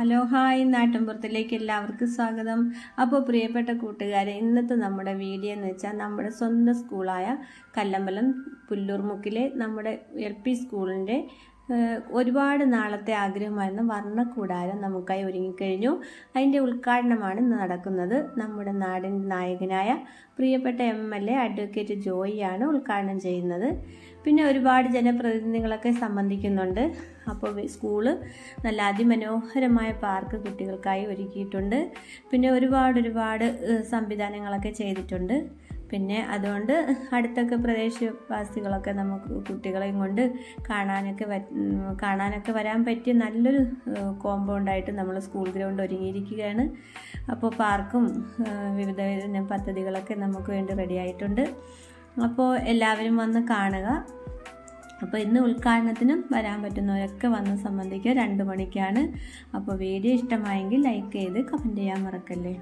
Hello hi. നാട്ടിൻപുറത്തിലേക്ക് എല്ലാവർക്കും സ്വാഗതം. അപ്പോൾ പ്രിയപ്പെട്ട കൂട്ടുകാരെ ഇന്നത്തെ നമ്മുടെ വീഡിയോ എന്ന് വെച്ചാൽ നമ്മുടെ സ്വന്തം സ്കൂളായ കല്ലമ്പലം പുല്ലൂർമുക്കിലെ നമ്മുടെ എൽ പി സ്കൂളിന്റെ ഒരുപാട് നാളത്തെ ആഗ്രഹമായിരുന്ന. വർണക്കൂടാരം നമുക്കായി ഒരുങ്ങിക്കഴിഞ്ഞു. അതിന്റെ ഉദ്ഘാടനമാണ് ഇന്ന് നടക്കുന്നത്. നമ്മുടെ നാടിന്റെ നായകനായ പ്രിയപ്പെട്ട എം എൽ എ അഡ്വക്കേറ്റ് ജോയിയാണ് ഉദ്ഘാടനം ചെയ്യുന്നത്. പിന്നെ ഒരുപാട് ജനപ്രതിനിധികളൊക്കെ സംബന്ധിക്കുന്നുണ്ട്. അപ്പോൾ സ്കൂൾ നല്ല അതിമനോഹരമായ പാർക്ക് കുട്ടികൾക്കായി ഒരുക്കിയിട്ടുണ്ട്. പിന്നെ ഒരുപാട് ഒരുപാട് സംവിധാനങ്ങളൊക്കെ ചെയ്തിട്ടുണ്ട്. പിന്നെ അതുകൊണ്ട് അടുത്തൊക്കെ പ്രദേശവാസികളൊക്കെ നമുക്ക് കുട്ടികളെയും കൊണ്ട് കാണാനൊക്കെ കാണാനൊക്കെ വരാൻ പറ്റിയ നല്ലൊരു കോമ്പൗണ്ടായിട്ട് നമ്മൾ സ്കൂൾ ഗ്രൗണ്ട് ഒരുങ്ങിയിരിക്കുകയാണ്. അപ്പോൾ പാർക്കും വിവിധ പദ്ധതികളൊക്കെ നമുക്ക് വേണ്ടി റെഡിയായിട്ടുണ്ട് അപ്പോൾ എല്ലാവരും വന്ന് കാണുക. അപ്പോൾ ഇന്ന് ഉദ്ഘാടനത്തിനും വരാൻ പറ്റുന്നവരൊക്കെ വന്ന് സംബന്ധിക്കുക. രണ്ട് മണിക്കാണ്. അപ്പോൾ വീഡിയോ ഇഷ്ടമായെങ്കിൽ ലൈക്ക് ചെയ്ത് കമന്റ് ചെയ്യാൻ മറക്കല്ലേ.